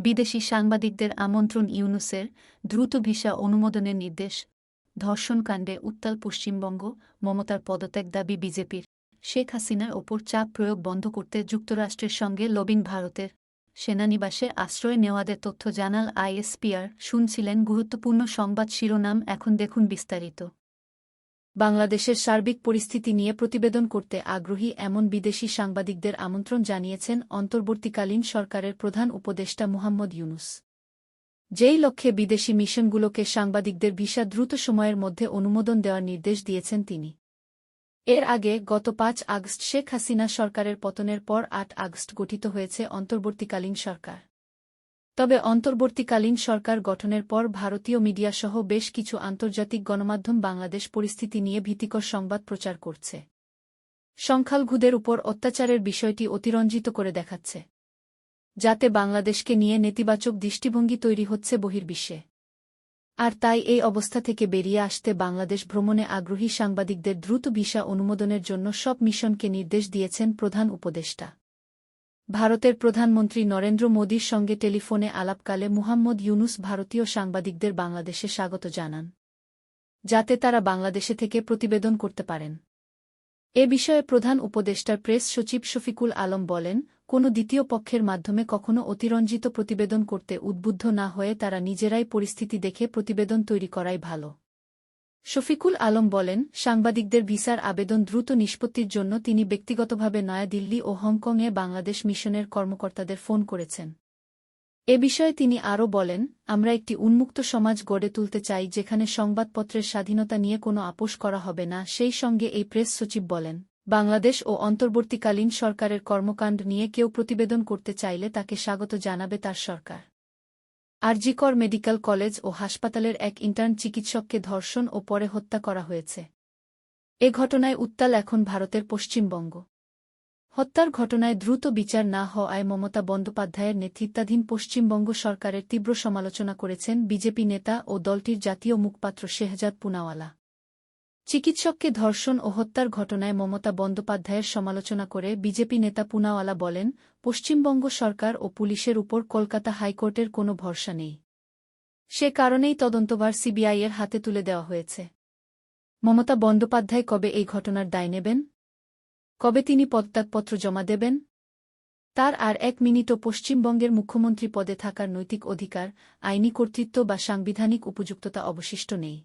বিদেশি সাংবাদিকদের আমন্ত্রণ ইউনুসের দ্রুত ভিসা অনুমোদনের নির্দেশ ধর্ষণকাণ্ডে উত্তাল পশ্চিমবঙ্গ, মমতার পদত্যাগ দাবি বিজেপির। শেখ হাসিনার ওপর চাপ প্রয়োগ বন্ধ করতে যুক্তরাষ্ট্রের সঙ্গে লবিং ভারতের সেনানিবাসে আশ্রয় নেওয়াদের তথ্য জানাল আইএসপিআর। শুনছিলেন গুরুত্বপূর্ণ সংবাদ শিরোনাম, এখন দেখুন বিস্তারিত। বাংলাদেশের সার্বিক পরিস্থিতি নিয়ে প্রতিবেদন করতে আগ্রহী এমন বিদেশি সাংবাদিকদের আমন্ত্রণ জানিয়েছেন অন্তর্বর্তীকালীন সরকারের প্রধান উপদেষ্টা মুহাম্মদ ইউনুস। যেই লক্ষ্যে বিদেশি মিশনগুলোকে সাংবাদিকদের ভিসা দ্রুত সময়ের মধ্যে অনুমোদন দেওয়ার নির্দেশ দিয়েছেন তিনি। এর আগে গত পাঁচ আগস্ট শেখ হাসিনা সরকারের পতনের পর আট আগস্ট গঠিত হয়েছে অন্তর্বর্তীকালীন সরকার। তবে অন্তর্বর্তীকালীন সরকার গঠনের পর ভারতীয় মিডিয়াসহ বেশ কিছু আন্তর্জাতিক গণমাধ্যম বাংলাদেশ পরিস্থিতি নিয়ে ভীতিকর সংবাদ প্রচার করছে। সংখ্যালঘুদের উপর অত্যাচারের বিষয়টি অতিরঞ্জিত করে দেখাচ্ছে, যাতে বাংলাদেশকে নিয়ে নেতিবাচক দৃষ্টিভঙ্গি তৈরি হচ্ছে বহির্বিশ্বে। আর তাই এই অবস্থা থেকে বেরিয়ে আসতে বাংলাদেশ ভ্রমণে আগ্রহী সাংবাদিকদের দ্রুত ভিসা অনুমোদনের জন্য সব মিশনকে নির্দেশ দিয়েছেন প্রধান উপদেষ্টা। ভারতের প্রধানমন্ত্রী নরেন্দ্র মোদীর সঙ্গে টেলিফোনে আলাপকালে মুহাম্মদ ইউনুস ভারতীয় সাংবাদিকদের বাংলাদেশে স্বাগত জানান। যাতে তারা বাংলাদেশে থেকে প্রতিবেদন করতে পারেন। এ বিষয়ে প্রধান উপদেষ্টার প্রেস সচিব শফিকুল আলম বলেন, কোনো দ্বিতীয় পক্ষের মাধ্যমে কখনো অতিরঞ্জিত প্রতিবেদন করতে উদ্বুদ্ধ না হয়ে তারা নিজেরাই পরিস্থিতি দেখে প্রতিবেদন তৈরি করাই ভালো। শফিকুল আলম বলেন, সাংবাদিকদের ভিসার আবেদন দ্রুত নিষ্পত্তির জন্য তিনি ব্যক্তিগতভাবে নয়াদিল্লি ও হংকংয়ে বাংলাদেশ মিশনের কর্মকর্তাদের ফোন করেছেন। এ বিষয়ে তিনি আরও বলেন, আমরা একটি উন্মুক্ত সমাজ গড়ে তুলতে চাই যেখানে সংবাদপত্রের স্বাধীনতা নিয়ে কোনো আপোষ করা হবে না, সেই সঙ্গে এই প্রেস সচিব বলেন, বাংলাদেশ ও অন্তর্বর্তীকালীন সরকারের কর্মকাণ্ড নিয়ে কেউ প্রতিবেদন করতে চাইলে তাকে স্বাগত জানাবে তার সরকার। আরজিকর মেডিকেল কলেজ ও হাসপাতালের এক ইন্টার্ন চিকিৎসককে ধর্ষণ ও পরে হত্যা করা হয়েছে। এ ঘটনায় উত্তাল এখন ভারতের পশ্চিমবঙ্গ। হত্যার ঘটনায় দ্রুত বিচার না হওয়ায় মমতা বন্দ্যোপাধ্যায়ের নেতৃত্বাধীন পশ্চিমবঙ্গ সরকারের তীব্র সমালোচনা করেছেন বিজেপি নেতা ও দলটির জাতীয় মুখপাত্র শেহজাদ পুনাওয়ালা। চিকিৎসককে ধর্ষণ ও হত্যার ঘটনায় মমতা বন্দ্যোপাধ্যায়ের সমালোচনা করে বিজেপি নেতা পুনাওয়ালা বলেন পশ্চিমবঙ্গ সরকার ও পুলিশের উপর কলকাতা হাইকোর্টের কোনো ভরসা নেই। সে কারণেই তদন্তভার সিবিআইয়ের হাতে তুলে দেওয়া হয়েছে। মমতা বন্দ্যোপাধ্যায় কবে এই ঘটনার দায় নেবেন? কবে তিনি পদত্যাগপত্র জমা দেবেন? তার আর এক মিনিটও পশ্চিমবঙ্গের মুখ্যমন্ত্রী পদে থাকার নৈতিক অধিকার, আইনি কর্তৃত্ব বা সাংবিধানিক উপযুক্ততা অবশিষ্ট নেই।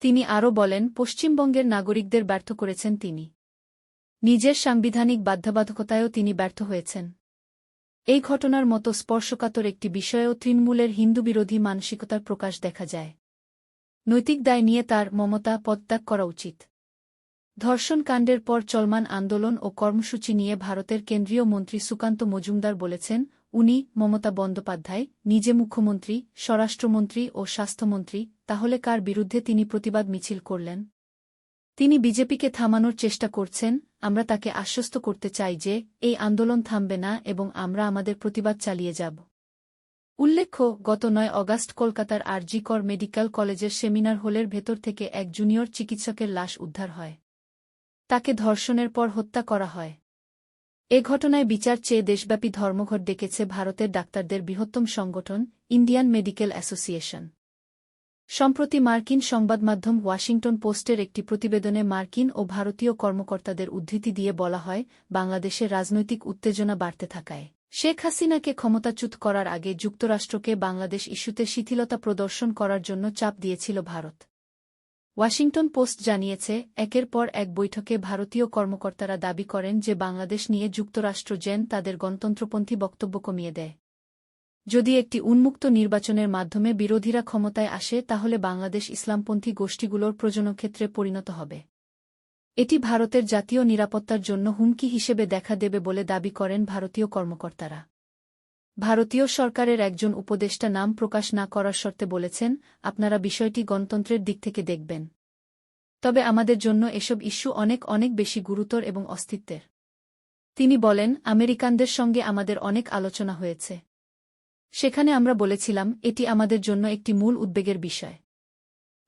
তিনি আরও বলেন, পশ্চিমবঙ্গের নাগরিকদের ব্যর্থ করেছেন তিনি। নিজের সাংবিধানিক বাধ্যবাধকতায়ও তিনি ব্যর্থ হয়েছেন। এই ঘটনার মতো স্পর্শকাতর একটি বিষয়েও তৃণমূলের হিন্দুবিরোধী মানসিকতার প্রকাশ দেখা যায়। নৈতিক দায় নিয়ে তার মমতা পদত্যাগ করা উচিত। ধর্ষণকাণ্ডের পর চলমান আন্দোলন ও কর্মসূচি নিয়ে ভারতের কেন্দ্রীয় মন্ত্রী সুকান্ত মজুমদার বলেছেন, উনি মমতা বন্দ্যোপাধ্যায়, নিজে মুখ্যমন্ত্রী, স্বরাষ্ট্রমন্ত্রী ও স্বাস্থ্যমন্ত্রী, তাহলে কার বিরুদ্ধে তিনি প্রতিবাদ মিছিল করলেন? তিনি বিজেপিকে থামানোর চেষ্টা করছেন আমরা তাকে আশ্বস্ত করতে চাই যে, এই আন্দোলন থামবে না এবং আমরা আমাদের প্রতিবাদ চালিয়ে যাব। উল্লেখ্য, গত নয় অগাস্ট কলকাতার আরজিকর মেডিকেল কলেজের সেমিনার হলের ভেতর থেকে এক জুনিয়র চিকিৎসকের লাশ উদ্ধার হয়। তাকে ধর্ষণের পর হত্যা করা হয়। এ ঘটনায় বিচার চেয়ে দেশব্যাপী ধর্মঘট ডেকেছে ভারতের ডাক্তারদের বৃহত্তম সংগঠন, ইন্ডিয়ান মেডিকেল অ্যাসোসিয়েশন। সম্প্রতি মার্কিন সংবাদমাধ্যম ওয়াশিংটন পোস্টের একটি প্রতিবেদনে মার্কিন ও ভারতীয় কর্মকর্তাদের উদ্ধৃতি দিয়ে বলা হয় বাংলাদেশের রাজনৈতিক উত্তেজনা বাড়তে থাকায়। শেখ হাসিনাকে ক্ষমতাচ্যুত করার আগে যুক্তরাষ্ট্রকে বাংলাদেশ ইস্যুতে শিথিলতা প্রদর্শন করার জন্য চাপ দিয়েছিল ভারত। ওয়াশিংটন পোস্ট জানিয়েছে, একের পর এক বৈঠকে ভারতীয় কর্মকর্তারা দাবি করেন যে বাংলাদেশ নিয়ে যুক্তরাষ্ট্র জেন তাদের গণতন্ত্রপন্থী বক্তব্য কমিয়ে দেয়। যদি একটি উন্মুক্ত নির্বাচনের মাধ্যমে বিরোধীরা ক্ষমতায় আসে, তাহলে বাংলাদেশ ইসলামপন্থী গোষ্ঠীগুলোর প্রজনক্ষেত্রে পরিণত হবে। এটি ভারতের জাতীয় নিরাপত্তার জন্য হুমকি হিসেবে দেখা দেবে বলে দাবি করেন ভারতীয় কর্মকর্তারা। ভারতীয় সরকারের একজন উপদেষ্টা নাম প্রকাশ না করার শর্তে বলেছেন, আপনারা বিষয়টি গণতন্ত্রের দিক থেকে দেখবেন। তবে আমাদের জন্য এসব ইস্যু অনেক অনেক বেশি গুরুতর এবং অস্তিত্বের। তিনি বলেন, আমেরিকানদের সঙ্গে আমাদের অনেক আলোচনা হয়েছে। সেখানে আমরা বলেছিলাম, এটি আমাদের জন্য একটি মূল উদ্বেগের বিষয়।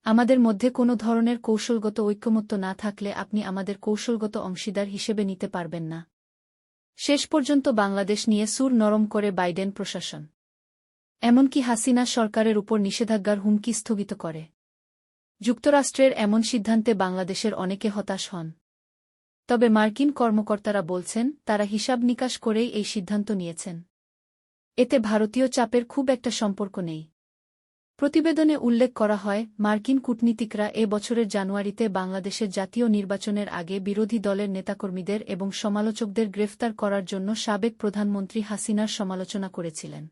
আমাদের মধ্যে কোনো ধরনের কৌশলগত ঐক্যমত্য না থাকলে আপনি আমাদের কৌশলগত অংশীদার হিসেবে নিতে পারবেন না। শেষ পর্যন্ত বাংলাদেশ নিয়ে সুর নরম করে বাইডেন প্রশাসন। এমনকি হাসিনা সরকারের উপর নিষেধাজ্ঞার হুমকি স্থগিত করে। যুক্তরাষ্ট্রের এমন সিদ্ধান্তে বাংলাদেশের অনেকে হতাশ হন। তবে মার্কিন কর্মকর্তারা বলছেন, তারা হিসাব নিকাশ করেই এই সিদ্ধান্ত নিয়েছেন। এতে ভারতীয় চাপের খুব একটা সম্পর্ক নেই। প্রতিবেদনে উল্লেখ করা হয়, মার্কিন কূটনীতিকরা এ বছরের জানুয়ারিতে বাংলাদেশের জাতীয় নির্বাচনের আগে বিরোধী দলের নেতাকর্মীদের এবং সমালোচকদের গ্রেফতার করার জন্য সাবেক প্রধানমন্ত্রী হাসিনার সমালোচনা করেছিলেন।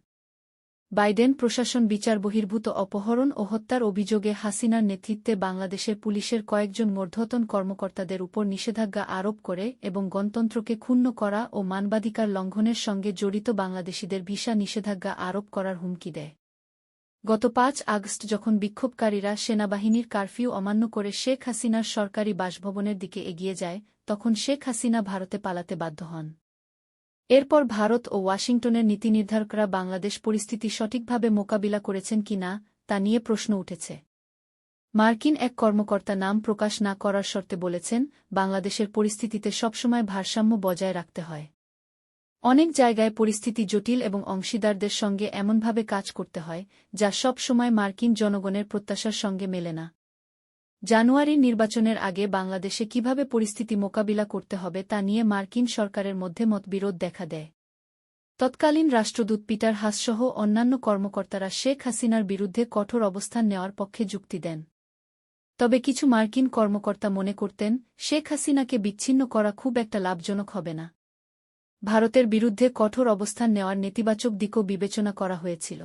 বাইডেন প্রশাসন বিচার বহির্ভূত অপহরণ ও হত্যার অভিযোগে হাসিনার নেতৃত্বে বাংলাদেশের পুলিশের কয়েকজন মূর্ধতন কর্মকর্তাদের উপর নিষেধাজ্ঞা আরোপ করে এবং গণতন্ত্রকে ক্ষুণ্ণ করা ও মানবাধিকার লঙ্ঘনের সঙ্গে জড়িত বাংলাদেশিদের ভিসা নিষেধাজ্ঞা আরোপ করার হুমকি দেয়। গত পাঁচ আগস্ট যখন বিক্ষোভকারীরা সেনাবাহিনীর কারফিউ অমান্য করে শেখ হাসিনার সরকারি বাসভবনের দিকে এগিয়ে যায়, তখন শেখ হাসিনা ভারতে পালাতে বাধ্য হন। এরপর ভারত ও ওয়াশিংটনের নীতি নির্ধারকরা বাংলাদেশ পরিস্থিতি সঠিকভাবে মোকাবিলা করেছেন কিনা তা নিয়ে প্রশ্ন উঠেছে। মার্কিন এক কর্মকর্তা নাম প্রকাশ না করার শর্তে বলেছেন, বাংলাদেশের পরিস্থিতিতে সবসময় ভারসাম্য বজায় রাখতে হয়। অনেক জায়গায় পরিস্থিতি জটিল এবং অংশীদারদের সঙ্গে এমনভাবে কাজ করতে হয়, যা সব সময় মার্কিন জনগণের প্রত্যাশার সঙ্গে মেলে না। জানুয়ারির নির্বাচনের আগে বাংলাদেশে কীভাবে পরিস্থিতি মোকাবিলা করতে হবে তা নিয়ে মার্কিন সরকারের মধ্যে মতবিরোধ দেখা দেয়। তৎকালীন রাষ্ট্রদূত পিটার হাসসহ অন্যান্য কর্মকর্তারা শেখ হাসিনার বিরুদ্ধে কঠোর অবস্থান নেওয়ার পক্ষে যুক্তি দেন। তবে কিছু মার্কিন কর্মকর্তা মনে করতেন, শেখ হাসিনাকে বিচ্ছিন্ন করা খুব একটা লাভজনক হবে না। ভারতের বিরুদ্ধে কঠোর অবস্থান নেওয়ার নেতিবাচক দিকও বিবেচনা করা হয়েছিল।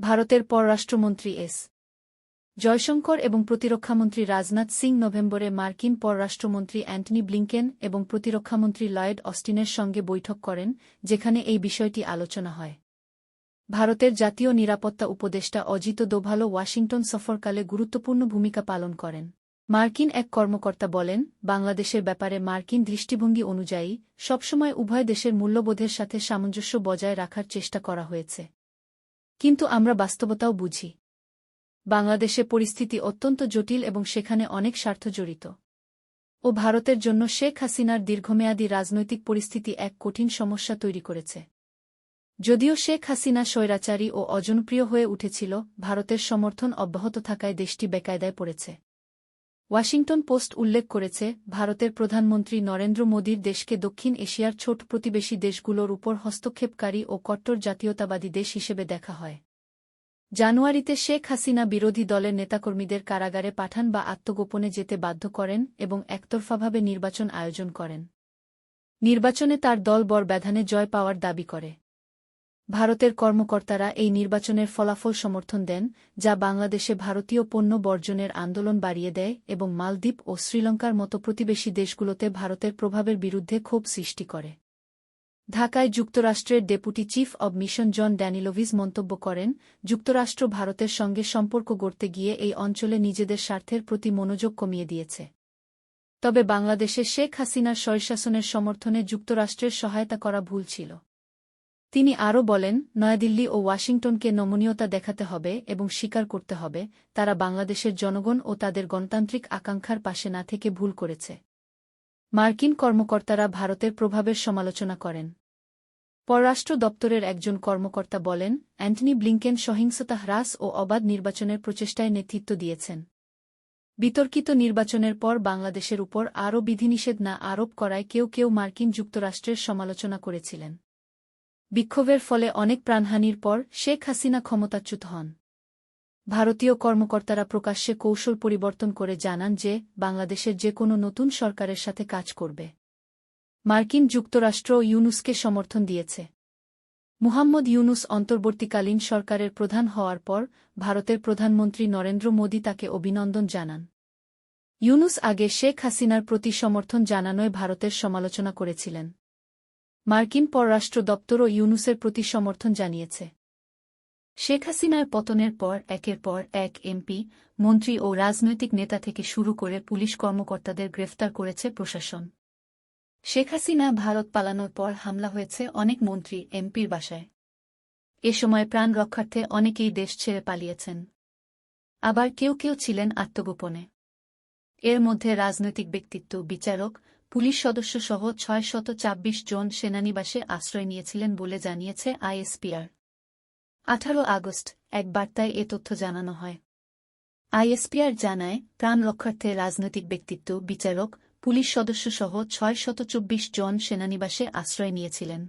ভারতের পররাষ্ট্রমন্ত্রী এস জয়শঙ্কর এবং প্রতিরক্ষামন্ত্রী রাজনাথ সিং নভেম্বরে মার্কিন পররাষ্ট্রমন্ত্রী অ্যান্টনি ব্লিংকেন এবং প্রতিরক্ষামন্ত্রী লয়েড অস্টিনের সঙ্গে বৈঠক করেন, যেখানে এই বিষয়টি আলোচনা হয়। ভারতের জাতীয় নিরাপত্তা উপদেষ্টা অজিত দোভালো ওয়াশিংটন সফরকালে গুরুত্বপূর্ণ ভূমিকা পালন করেন। মার্কিন এক কর্মকর্তা বলেন, বাংলাদেশের ব্যাপারে মার্কিন দৃষ্টিভঙ্গি অনুযায়ী, সবসময় উভয় দেশের মূল্যবোধের সাথে সামঞ্জস্য বজায় রাখার চেষ্টা করা হয়েছে। কিন্তু আমরা বাস্তবতাও বুঝি। বাংলাদেশে পরিস্থিতি অত্যন্ত জটিল এবং সেখানে অনেক স্বার্থ জড়িত। ও ভারতের জন্য শেখ হাসিনার দীর্ঘমেয়াদী রাজনৈতিক পরিস্থিতি এক কঠিন সমস্যা তৈরি করেছে। যদিও শেখ হাসিনা স্বৈরাচারী ও অজনপ্রিয় হয়ে উঠেছিল, ভারতের সমর্থন অব্যাহত থাকায় দেশটি বেকায়দায় পড়েছে। ওয়াশিংটন পোস্ট উল্লেখ করেছে, ভারতের প্রধানমন্ত্রী নরেন্দ্র মোদীর দেশকে দক্ষিণ এশিয়ার ছোট প্রতিবেশী দেশগুলোর উপর হস্তক্ষেপকারী ও কট্টর জাতীয়তাবাদী দেশ হিসেবে দেখা হয়। জানুয়ারিতে শেখ হাসিনা বিরোধী দলের নেতাকর্মীদের কারাগারে পাঠান বা আত্মগোপনে যেতে বাধ্য করেন এবং একতরফাভাবে নির্বাচন আয়োজন করেন। নির্বাচনে তার দল বর ব্যধানে জয় পাওয়ার দাবি করে। ভারতের কর্মকর্তারা এই নির্বাচনের ফলাফল সমর্থন দেন, যা বাংলাদেশে ভারতীয় পণ্য বর্জনের আন্দোলন বাড়িয়ে দেয় এবং মালদ্বীপ ও শ্রীলঙ্কার মতো প্রতিবেশী দেশগুলোতে ভারতের প্রভাবের বিরুদ্ধে ক্ষোভ সৃষ্টি করে। ঢাকায় যুক্তরাষ্ট্রের deputy chief of mission John Danilowicz মন্তব্য করেন, যুক্তরাষ্ট্র ভারতের সঙ্গে সম্পর্ক গড়তে গিয়ে এই অঞ্চলে নিজেদের স্বার্থের প্রতি মনোযোগ কমিয়ে দিয়েছে। তবে বাংলাদেশে শেখ হাসিনার স্বৈরশাসনের সমর্থনে যুক্তরাষ্ট্রের সহায়তা করা ভুল ছিল। তিনি আরও বলেন, নয়াদিল্লি ও ওয়াশিংটনকে নমনীয়তা দেখাতে হবে এবং স্বীকার করতে হবে, তারা বাংলাদেশের জনগণ ও তাদের গণতান্ত্রিক আকাঙ্ক্ষার পাশে না থেকে ভুল করেছে। মার্কিন কর্মকর্তারা ভারতের প্রভাবের সমালোচনা করেন। পররাষ্ট্র দপ্তরের একজন কর্মকর্তা বলেন, অ্যান্টনি ব্লিংকেন সহিংসতা, হ্রাস ও অবাধ নির্বাচনের প্রচেষ্টায় নেতৃত্ব দিয়েছেন। বিতর্কিত নির্বাচনের পর বাংলাদেশের উপর আরও বিধিনিষেধ না আরোপ করায় কেউ কেউ মার্কিন যুক্তরাষ্ট্রের সমালোচনা করেছিলেন। বিক্ষোভের ফলে অনেক প্রাণহানির পর শেখ হাসিনা ক্ষমতাচ্যুত হন। ভারতীয় কর্মকর্তারা প্রকাশ্যে কৌশল পরিবর্তন করে জানান যে, বাংলাদেশের যে কোনো নতুন সরকারের সাথে কাজ করবে। মার্কিন যুক্তরাষ্ট্র ইউনুসকে সমর্থন দিয়েছে। মুহাম্মদ ইউনুস অন্তর্বর্তীকালীন সরকারের প্রধান হওয়ার পর ভারতের প্রধানমন্ত্রী নরেন্দ্র মোদী তাকে অভিনন্দন জানান। ইউনুস আগে শেখ হাসিনার প্রতি সমর্থন জানানোয় ভারতের সমালোচনা করেছিলেন। মার্কিন পররাষ্ট্র দপ্তরও ইউনুসের প্রতি সমর্থন জানিয়েছে। শেখ হাসিনার পতনের পর, একের পর এক এমপি, মন্ত্রী ও রাজনৈতিক নেতা থেকে শুরু করে পুলিশ কর্মকর্তাদের গ্রেফতার করেছে প্রশাসন। শেখ হাসিনা ভারত পালানোর পর হামলা হয়েছে অনেক মন্ত্রী, এমপির বাসায়। এ সময় প্রাণ রক্ষার্থে অনেকেই দেশ ছেড়ে পালিয়েছেন। আবার কেউ কেউ ছিলেন আত্মগোপনে। এর মধ্যে রাজনৈতিক ব্যক্তিত্ব, বিচারক, পুলিশ সদস্যসহ ছয় শত চাব্বিশ জন সেনানিবাসে আশ্রয় নিয়েছিলেন বলে জানিয়েছে আইএসপিআর। আঠারো আগস্ট, এক বার্তায় এ তথ্য জানানো হয়। আইএসপিআর জানায়, প্রাণ রক্ষার্থে রাজনৈতিক ব্যক্তিত্ব, বিচারক পুলিশ সদস্যসহ ছয় শত চব্বিশ জন সেনানিবাসে আশ্রয় নিয়েছিলেন।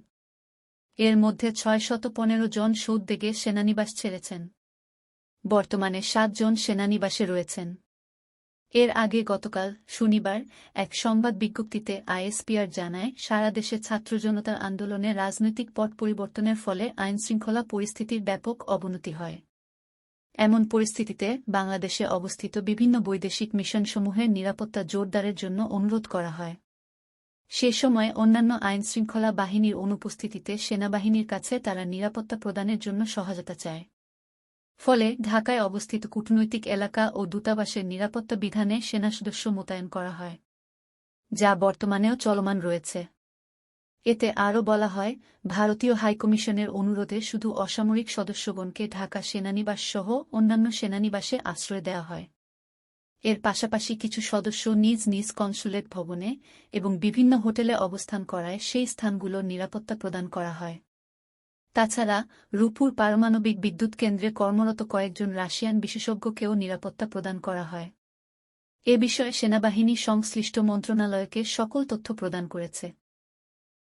এর মধ্যে ছয় শত পনেরো জন সৌদ্বেগে সেনানিবাস ছেড়েছেন। বর্তমানে সাত জন সেনানিবাসে রয়েছেন। এর আগে গতকাল শনিবার এক সংবাদ বিজ্ঞপ্তিতে আইএসপিআর জানায়, সারা দেশে ছাত্র জনতার আন্দোলনে রাজনৈতিক পট পরিবর্তনের ফলে আইনশৃঙ্খলা পরিস্থিতির ব্যাপক অবনতি হয়। এমন পরিস্থিতিতে বাংলাদেশে অবস্থিত বিভিন্ন বৈদেশিক মিশনসমূহের নিরাপত্তা জোরদারের জন্য অনুরোধ করা হয়। সে সময় অন্যান্য আইনশৃঙ্খলা বাহিনীর অনুপস্থিতিতে সেনাবাহিনীর কাছে তারা নিরাপত্তা প্রদানের জন্য সহায়তা চায়। ফলে ঢাকায় অবস্থিত কূটনৈতিক এলাকা ও দূতাবাসের নিরাপত্তা বিধানে সেনা সদস্য মোতায়েন করা হয়, যা বর্তমানেও চলমান রয়েছে। এতে আরও বলা হয়, ভারতীয় হাইকমিশনের অনুরোধে শুধু অসামরিক সদস্যগণকে ঢাকা সেনানিবাস সহ অন্যান্য সেনানিবাসে আশ্রয় দেওয়া হয়। এর পাশাপাশি কিছু সদস্য নিজ নিজ কনসুলেট ভবনে এবং বিভিন্ন হোটেলে অবস্থান করায় সেই স্থানগুলোর নিরাপত্তা প্রদান করা হয়। তাছাড়া রূপুর পারমাণবিক বিদ্যুৎ কেন্দ্রে কর্মরত কয়েকজন রাশিয়ান বিশেষজ্ঞকেও নিরাপত্তা প্রদান করা হয়। এ বিষয়ে সেনাবাহিনী সংশ্লিষ্ট মন্ত্রণালয়কে সকল তথ্য প্রদান করেছে।